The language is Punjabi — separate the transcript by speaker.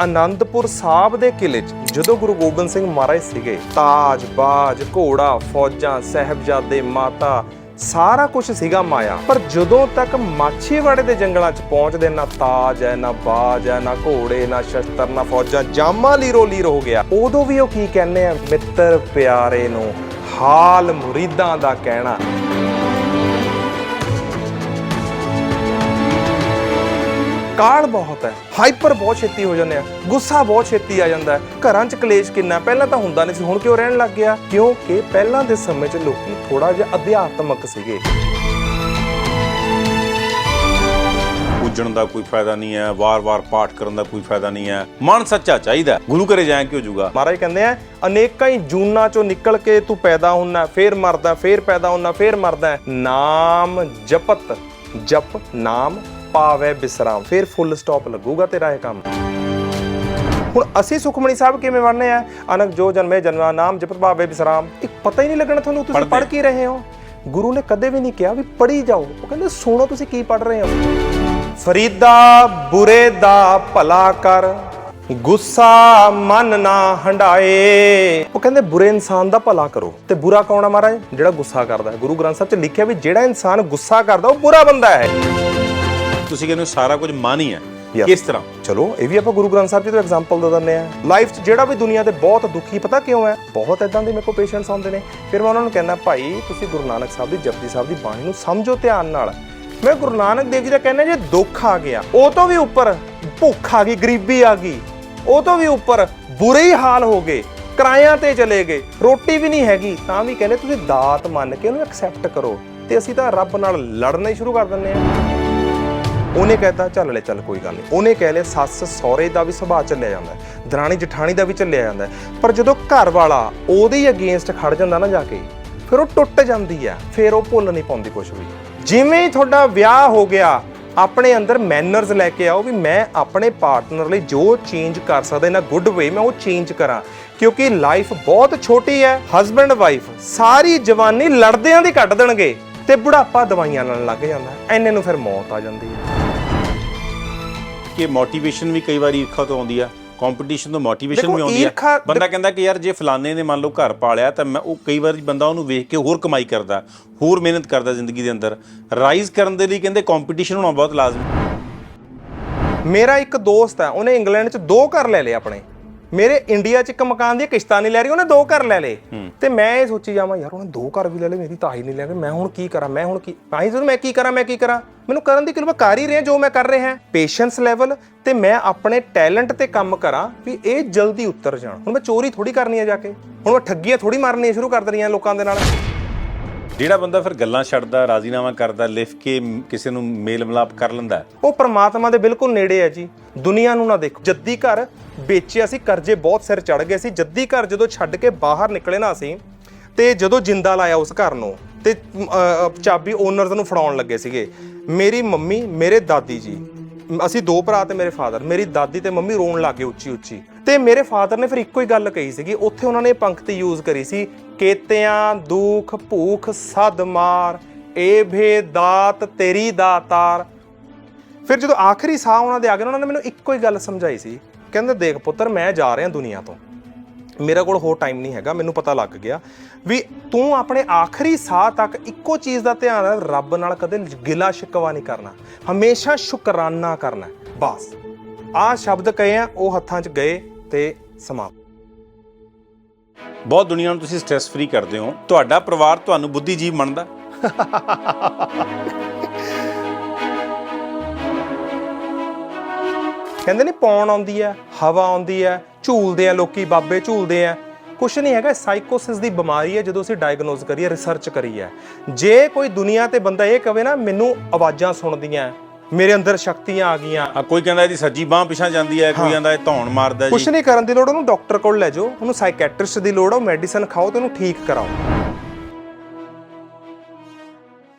Speaker 1: ਆਨੰਦਪੁਰ ਸਾਹਿਬ ਦੇ ਕਿਲੇ 'ਚ ਜਦੋਂ ਗੁਰੂ ਗੋਬਿੰਦ ਸਿੰਘ ਮਹਾਰਾਜ ਸੀਗੇ, ਤਾਜ, ਬਾਜ, ਘੋੜਾ, ਫੌਜਾਂ, ਸਹਿਬਜ਼ਾਦੇ, ਮਾਤਾ, ਸਾਰਾ ਕੁਝ ਸੀਗਾ ਮਾਇਆ। ਪਰ ਜਦੋਂ ਤੱਕ ਮਾਛੀਵਾੜੇ ਦੇ ਜੰਗਲਾਂ 'ਚ ਪਹੁੰਚਦੇ, ਨਾ ਤਾਜ ਹੈ, ਨਾ ਬਾਜ ਹੈ, ਨਾ ਘੋੜੇ, ਨਾ ਸ਼ਸਤਰ, ਨਾ ਫੌਜਾਂ, ਜਾਮਾ ਲੀਰੋ ਲੀਰ ਹੋ ਗਿਆ। ਉਦੋਂ ਵੀ ਉਹ ਕੀ ਕਹਿੰਦੇ ਆ? ਮਿੱਤਰ ਪਿਆਰੇ ਨੂੰ ਹਾਲ ਮੁਰੀਦਾਂ ਦਾ ਕਹਿਣਾ। ਕਾਲ ਬਹੁਤ ਹੈ। ਹਾਈਪਰ ਬਹੁਤ ਛੇਤੀ ਹੋ ਜਾਂਦੇ ਆ। ਗੁੱਸਾ ਬਹੁਤ ਛੇਤੀ ਆ ਜਾਂਦਾ ਹੈ। ਘਰਾਂ 'ਚ ਕਲੇਸ਼ ਕਿੰਨਾ ਪਹਿਲਾਂ ਤਾਂ ਹੁੰਦਾ ਨਹੀਂ ਸੀ। ਹੁਣ ਕਿਉਂ ਰਹਿਣ ਲੱਗ ਗਿਆ? ਕਿਉਂਕਿ ਪਹਿਲਾਂ ਦੇ ਸਮੇਂ 'ਚ ਲੋਕੀ ਥੋੜਾ ਜਿਹਾ ਅਧਿਆਤਮਕ ਸੀਗੇ।
Speaker 2: ਪੂਜਣ ਦਾ ਕੋਈ ਫਾਇਦਾ ਨਹੀਂ ਹੈ। ਵਾਰ-ਵਾਰ ਪਾਠ ਕਰਨ ਦਾ ਕੋਈ ਫਾਇਦਾ ਨਹੀਂ ਹੈ। ਮਨ ਸੱਚਾ ਚਾਹੀਦਾ ਹੈ। ਗੁਰੂ ਘਰੇ ਜਾਏ ਕਿਉਂ ਜੂਗਾ
Speaker 1: ਮਹਾਰਾਜ ਕਹਿੰਦੇ ਆ ਅਨੇਕਾਂ ਹੀ ਜੂਨਾਂ 'ਚੋਂ ਨਿਕਲ ਕੇ ਤੂੰ ਪੈਦਾ ਹੁੰਨਾ ਫੇਰ ਮਰਦਾ ਫੇਰ ਪੈਦਾ ਹੁੰਨਾ ਫੇਰ ਮਰਦਾ ਨਾਮ ਜਪਤ। ਜਪ ਨਾਮ ਪਾਵੇ ਬਿਸਰਾਮ ਫੇਰ ਫੁੱਲ ਸਟਾਪ ਲੱਗੂਗਾ ਤੇਰਾ ਇਹ ਕੰਮ। ਹੁਣ ਅਸੀਂ ਸੁਖਮਣੀ ਸਾਹਿਬ ਕਿਵੇਂ ਪੜ੍ਹਨੇ ਆ? ਅਨਕ ਜੋ ਜਨਮੇ ਜਨਮਾ ਨਾਮ ਜਪਤ ਭਾਵੇ ਬਿਸਰਾਮ। ਇਹ ਪਤਾ ਹੀ ਨਹੀਂ ਲੱਗਣਾ ਤੁਹਾਨੂੰ ਤੁਸੀਂ ਪੜ੍ਹ ਕੀ ਰਹੇ ਹੋ? ਗੁਰੂ ਨੇ ਕਦੇ ਵੀ ਨਹੀਂ ਕਿਹਾ ਵੀ ਪੜ੍ਹੀ ਜਾਓ। ਉਹ ਕਹਿੰਦੇ ਸੁਣੋ ਤੁਸੀਂ ਕੀ ਪੜ੍ਹ ਰਹੇ ਹੋ? ਫਰੀਦਾ ਬੁਰੇ ਦਾ ਭਲਾ ਕਰ। ਗੁੱਸਾ ਮਨ ਨਾ ਹੰਡਾਏ। ਉਹ ਕਹਿੰਦੇ ਬੁਰੇ ਇਨਸਾਨ ਦਾ ਭਲਾ ਕਰੋ। ਤੇ ਬੁਰਾ ਕੌਣ ਆ ਮਹਾਰਾਜ? ਜਿਹੜਾ ਗੁੱਸਾ ਕਰਦਾ ਹੈ। ਗੁਰੂ ਗ੍ਰੰਥ ਸਾਹਿਬ 'ਚ ਲਿਖਿਆ ਵੀ ਜਿਹੜਾ ਇਨਸਾਨ ਗੁੱਸਾ ਕਰਦਾ ਉਹ ਬੁਰਾ ਬੰਦਾ ਹੈ।
Speaker 2: ਤੁਸੀਂ ਕਹਿੰਦੇ ਹੋ ਸਾਰਾ ਕੁਝ ਮਨ ਹੀ ਹੈ. ਕਿਸ ਤਰ੍ਹਾਂ?
Speaker 1: ਚਲੋ ਇਹ ਵੀ ਆਪਾਂ ਗੁਰੂ ਗ੍ਰੰਥ ਸਾਹਿਬ ਜੀ ਤੋਂ ਐਗਜ਼ਾਮਪਲ ਦੇ ਦਿੰਦੇ ਆ ਲਾਈਫ 'ਚ ਜਿਹੜਾ ਵੀ ਦੁਨੀਆ ਤੇ ਬਹੁਤ ਦੁਖੀ ਪਤਾ ਕਿਉਂ ਹੈ? ਬਹੁਤ ਇਦਾਂ ਦੇ ਮੇਰੇ ਕੋਲ ਪੇਸ਼ੈਂਟਸ ਆਉਂਦੇ ਨੇ। ਫਿਰ ਮੈਂ ਉਹਨਾਂ ਨੂੰ ਕਹਿੰਦਾ ਭਾਈ ਤੁਸੀਂ ਗੁਰੂ ਨਾਨਕ ਸਾਹਿਬ ਦੀ ਜਪਜੀ ਸਾਹਿਬ ਦੀ ਬਾਣੀ ਨੂੰ ਸਮਝੋ ਧਿਆਨ ਨਾਲ। ਮੈਂ ਗੁਰੂ ਨਾਨਕ ਦੇਵ ਜੀ ਦਾ ਕਹਿੰਦਾ ਜੇ ਦੁੱਖ ਆ ਗਿਆ ਉਹ ਤੋਂ ਵੀ ਉੱਪਰ ਭੁੱਖ ਆ ਗਈ ਗਰੀਬੀ ਆ ਗਈ ਉਹ ਤੋਂ ਵੀ ਉੱਪਰ ਬੁਰੇ ਹੀ ਹਾਲ ਹੋ ਗਏ ਕਿਰਾਇਆਂ ਤੇ ਚਲੇ ਗਏ ਰੋਟੀ ਵੀ ਨਹੀਂ ਹੈਗੀ ਤਾਂ ਵੀ ਕਹਿੰਦੇ ਤੁਸੀਂ ਦਾਤ ਮੰਨ ਕੇ ਉਹਨੂੰ ਐਕਸੈਪਟ ਕਰੋ ਤੇ ਅਸੀਂ ਤਾਂ ਰੱਬ ਨਾਲ ਲੜਨਾ ਹੀ ਸ਼ੁਰੂ ਕਰ ਦਿੰਦੇ ਆ ਉਹਨੇ ਕਹਿਤਾ, ਚੱਲ ਲੈ, ਚੱਲ ਕੋਈ ਗੱਲ ਨਹੀਂ ਉਹਨੇ ਕਹਿ ਲਿਆ, ਸੱਸ ਸਹੁਰੇ ਦਾ ਵੀ ਸੁਭਾਅ ਚੱਲਿਆ ਜਾਂਦਾ ਹੈ, ਦਰਾਣੀ ਜਠਾਣੀ ਦਾ ਵੀ ਚੱਲਿਆ ਜਾਂਦਾ ਹੈ, ਪਰ ਜਦੋਂ ਘਰ ਵਾਲਾ ਉਹਦੇ ਹੀ ਅਗੇਂਸਟ ਖੜ ਜਾਂਦਾ ਨਾ ਜਾ ਕੇ, ਫਿਰ ਉਹ ਟੁੱਟ ਜਾਂਦੀ ਆ ਫਿਰ ਉਹ ਭੁੱਲ ਨਹੀਂ ਪਾਉਂਦੀ ਕੁਝ ਵੀ। ਜਿਵੇਂ ਹੀ ਤੁਹਾਡਾ ਵਿਆਹ ਹੋ ਗਿਆ, ਆਪਣੇ ਅੰਦਰ ਮੈਨਰਸ ਲੈ ਕੇ ਆਓ ਵੀ ਮੈਂ ਆਪਣੇ ਪਾਰਟਨਰ ਲਈ ਜੋ ਚੇਂਜ ਕਰ ਸਕਦਾ, ਇਨ ਅ ਗੁੱਡ ਵੇ ਮੈਂ ਉਹ ਚੇਂਜ ਕਰਾਂ, ਕਿਉਂਕਿ ਲਾਈਫ ਬਹੁਤ ਛੋਟੀ ਹੈ ਹਸਬੰਡ ਵਾਈਫ ਸਾਰੀ ਜਵਾਨੀ ਲੜਦਿਆਂ ਦੀ ਕੱਢ ਦੇਣਗੇ। ਤੇ ਬੁਢਾਪਾ ਦਵਾਈਆਂ ਨਾਲ ਲੱਗ ਜਾਂਦਾ ਐਨੇ ਨੂੰ ਫਿਰ ਮੌਤ ਆ ਜਾਂਦੀ ਹੈ।
Speaker 2: ਕਿ ਮੋਟੀਵੇਸ਼ਨ ਵੀ ਕਈ ਵਾਰੀ ਈਰਖਾ ਤੋਂ ਆਉਂਦੀ ਆ ਕੰਪੀਟੀਸ਼ਨ ਤੋਂ ਮੋਟੀਵੇਸ਼ਨ ਵੀ ਆਉਂਦੀ ਆ।
Speaker 1: ਈਰਖਾ-
Speaker 2: ਬੰਦਾ ਕਹਿੰਦਾ ਕਿ ਯਾਰ ਜੇ ਫਲਾਣੇ ਨੇ ਮੰਨ ਲਓ ਘਰ ਪਾਲਿਆ ਤਾਂ ਮੈਂ ਉਹ ਕਈ ਵਾਰੀ ਬੰਦਾ ਉਹਨੂੰ ਵੇਖ ਕੇ ਹੋਰ ਕਮਾਈ ਕਰਦਾ ਹੋਰ ਮਿਹਨਤ ਕਰਦਾ ਜ਼ਿੰਦਗੀ ਦੇ ਅੰਦਰ। ਰਾਈਜ਼ ਕਰਨ ਦੇ ਲਈ ਕਹਿੰਦੇ ਕੰਪੀਟੀਸ਼ਨ ਹੋਣਾ ਬਹੁਤ ਲਾਜ਼ਮੀ।
Speaker 1: ਮੇਰਾ ਇੱਕ ਦੋਸਤ ਹੈ ਉਹਨੇ ਇੰਗਲੈਂਡ 'ਚ ਦੋ ਘਰ ਲੈ ਲਏ ਆਪਣੇ। ਮੇਰੇ ਇੰਡੀਆ 'ਚ ਇੱਕ ਮਕਾਨ ਦੀ ਕਿਸ਼ਤਾਂ ਨਹੀਂ ਲੈ ਰਹੀ ਉਹਨੇ ਦੋ ਘਰ ਲੈ ਲਏ। ਤੇ ਮੈਂ ਇਹ ਸੋਚੀ ਜਾਵਾਂ ਯਾਰ ਉਹਨੇ ਦੋ ਘਰ ਵੀ ਲੈ ਲਏ ਮੇਰੀ ਤਾਂ ਹੀ ਨਹੀਂ ਲੈ ਗਏ ਮੈਂ ਹੁਣ ਕੀ ਕਰਾਂ ਮੈਂ ਹੁਣ ਕੀ ਆਹੀ ਜਦੋਂ ਮੈਂ ਕੀ ਕਰਾਂ ਮੈਂ ਕੀ ਕਰਾਂ? ਮੈਨੂੰ ਕਰਨ ਦੀ ਕਿਲਵਾ ਕਰ ਹੀ ਰਿਹਾ ਜੋ ਮੈਂ ਕਰ ਰਿਹਾ ਹਾਂ। ਪੇਸ਼ੈਂਸ ਲੈਵਲ ਤੇ ਮੈਂ ਆਪਣੇ ਟੈਲੈਂਟ ਤੇ ਕੰਮ ਕਰਾਂ ਵੀ ਇਹ ਜਲਦੀ ਉਤਰ ਜਾਣ। ਹੁਣ ਮੈਂ ਚੋਰੀ ਥੋੜੀ ਕਰਨੀ ਹੈ ਜਾ ਕੇ। ਹੁਣ ਮੈਂ ਠੱਗੀਆਂ ਥੋੜੀ ਮਾਰਨੀਆਂ ਸ਼ੁਰੂ ਕਰ ਦੇਣੀਆਂ ਲੋਕਾਂ ਦੇ ਨਾਲ।
Speaker 2: ਜਿਹੜਾ ਬੰਦਾ ਫਿਰ ਗੱਲਾਂ ਛੱਡਦਾ, ਰਾਜ਼ੀਨਾਮਾ ਕਰਦਾ, ਲਿਖ ਕੇ ਕਿਸੇ ਨੂੰ ਮੇਲ ਮਿਲਾਪ ਕਰ ਲੈਂਦਾ
Speaker 1: ਉਹ ਪ੍ਰਮਾਤਮਾ ਦੇ ਬਿਲਕੁਲ ਨੇੜੇ ਹੈ ਜੀ। ਦੁਨੀਆ ਨੂੰ ਨਾ ਦੇਖੋ। ਜੱਦੀ ਘਰ ਵੇਚਿਆ ਸੀ, ਕਰਜ਼ੇ ਬਹੁਤ ਸਿਰ ਚੜ ਗਏ ਸੀ। ਜੱਦੀ ਘਰ ਜਦੋਂ ਛੱਡ ਕੇ ਬਾਹਰ ਨਿਕਲੇ ਨਾ ਅਸੀਂ, ਤੇ ਜਦੋਂ ਜਿੰਦਾ ਲਾਇਆ ਉਸ ਘਰ ਨੂੰ, ਤੇ ਚਾਬੀ ਓਨਰਸ ਨੂੰ ਫੜਾਉਣ ਲੱਗੇ ਸੀਗੇ। ਮੇਰੀ ਮੰਮੀ, ਮੇਰੇ ਦਾਦੀ ਜੀ ਅਸੀਂ ਦੋ ਭਰਾ ਤੇ ਮੇਰੇ ਫਾਦਰ, ਮੇਰੀ ਦਾਦੀ ਤੇ ਮੰਮੀ ਰੋਣ ਲੱਗੇ ਉੱਚੀ ਉੱਚੀ। ਤੇ ਮੇਰੇ ਫਾਦਰ ਨੇ ਫਿਰ ਇੱਕੋ ਹੀ ਗੱਲ ਕਹੀ ਸੀਗੀ, ਉੱਥੇ ਉਹਨਾਂ ਨੇ ਪੰਕਤੀ ਯੂਜ਼ ਕਰੀ ਸੀ, ਕੇਤਿਆਂ ਦੁੱਖ ਭੂਖ ਸਦ ਮਾਰ, ਏ ਭੇ ਦਾਤ ਤੇਰੀ ਦਾਤਾਰ। ਫਿਰ ਜਦੋਂ ਆਖਰੀ ਸਾਹ ਉਹਨਾਂ ਦੇ ਆ ਗਏ, ਉਹਨਾਂ ਨੇ ਮੈਨੂੰ ਇੱਕੋ ਹੀ ਗੱਲ ਸਮਝਾਈ ਸੀ, ਕਹਿੰਦੇ ਦੇਖ ਪੁੱਤਰ, ਮੈਂ ਜਾ ਰਿਹਾ ਦੁਨੀਆ ਤੋਂ। ਮੇਰੇ ਕੋਲ ਹੋਰ ਟਾਈਮ ਨਹੀਂ ਹੈਗਾ ਮੈਨੂੰ ਪਤਾ ਲੱਗ ਗਿਆ ਵੀ ਤੂੰ ਆਪਣੇ ਆਖਰੀ ਸਾਹ ਤੱਕ ਇੱਕੋ ਚੀਜ਼ ਦਾ ਧਿਆਨ ਰੱਖ ਰੱਬ ਨਾਲ ਕਦੇ ਗਿਲਾ ਸ਼ਿਕਵਾ ਨਹੀਂ ਕਰਨਾ। ਹਮੇਸ਼ਾ ਸ਼ੁਕਰਾਨਾ ਕਰਨਾ ਬਸ। ਆਹ ਸ਼ਬਦ ਕਹੇ ਆ ਉਹ ਹੱਥਾਂ 'ਚ ਗਏ ਤੇ ਸਮਾਪਤ।
Speaker 2: ਬਹੁਤ ਦੁਨੀਆ ਨੂੰ ਤੁਸੀਂ ਸਟ੍ਰੈਸ ਫ੍ਰੀ ਕਰਦੇ ਹੋ। ਤੁਹਾਡਾ ਪਰਿਵਾਰ ਤੁਹਾਨੂੰ ਬੁੱਧੀਜੀਵ ਮੰਨਦਾ।
Speaker 1: ਕਹਿੰਦੇ ਨਹੀਂ ਪੌਣ ਆਉਂਦੀ ਹੈ ਹਵਾ ਆਉਂਦੀ ਹੈ ਝੂਲਦੇ ਆ ਲੋਕੀ ਬਾਬੇ ਝੂਲਦੇ ਆ। ਕੁਛ ਨਹੀਂ ਹੈਗਾ ਸਾਈਕੋਸਿਸ ਦੀ ਬਿਮਾਰੀ ਹੈ ਜਦੋਂ ਅਸੀਂ ਡਾਇਗਨੋਸ ਕਰੀਏ ਰਿਸਰਚ ਕਰੀਏ। ਜੇ ਕੋਈ ਦੁਨੀਆ ਤੇ ਬੰਦਾ ਇਹ ਕਵੇ ਨਾ ਮੈਨੂੰ ਆਵਾਜ਼ਾਂ ਸੁਣਦੀਆਂ ਮੇਰੇ ਅੰਦਰ ਸ਼ਕਤੀਆਂ ਆ ਗਈਆਂ।
Speaker 2: ਆ ਕੋਈ ਕਹਿੰਦਾ ਇਹਦੀ ਸੱਜੀ ਬਾਹ ਪਿਛਾਂ ਜਾਂਦੀ ਹੈ ਕੋਈ ਕਹਿੰਦਾ ਇਹ ਧੌਣ ਮਾਰਦਾ
Speaker 1: ਕੁਛ
Speaker 2: ਜੀ
Speaker 1: ਨਹੀਂ ਕਰਨ ਦੀ ਲੋੜ ਉਹਨੂੰ ਡਾਕਟਰ ਕੋਲ ਲੈ ਜਾਓ ਉਹਨੂੰ ਸਾਈਕੈਟ੍ਰਿਸਟ ਦੀ ਲੋੜ ਆ ਮੈਡੀਸਨ ਖਾਓ ਤੇ ਉਹਨੂੰ ਠੀਕ ਕਰਾਓ।